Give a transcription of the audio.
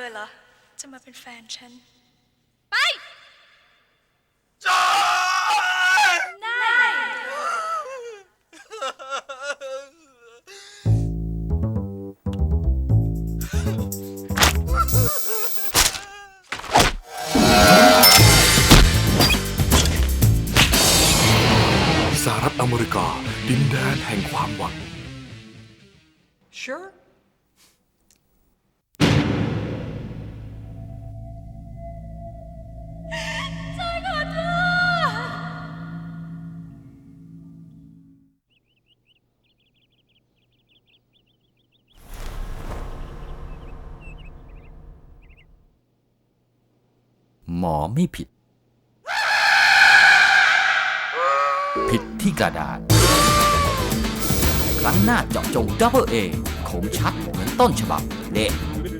อเหรอ จะมาเป็นแฟนฉัน ไปได้ สหรัฐอเมริกา ดินแดนแห่งความหวัง Sure. หมอไม่ผิด ผิดที่กระดาษ ครั้งหน้าเจาะจงดับเบิลเอคงชัดเหมือนต้นฉบับเละ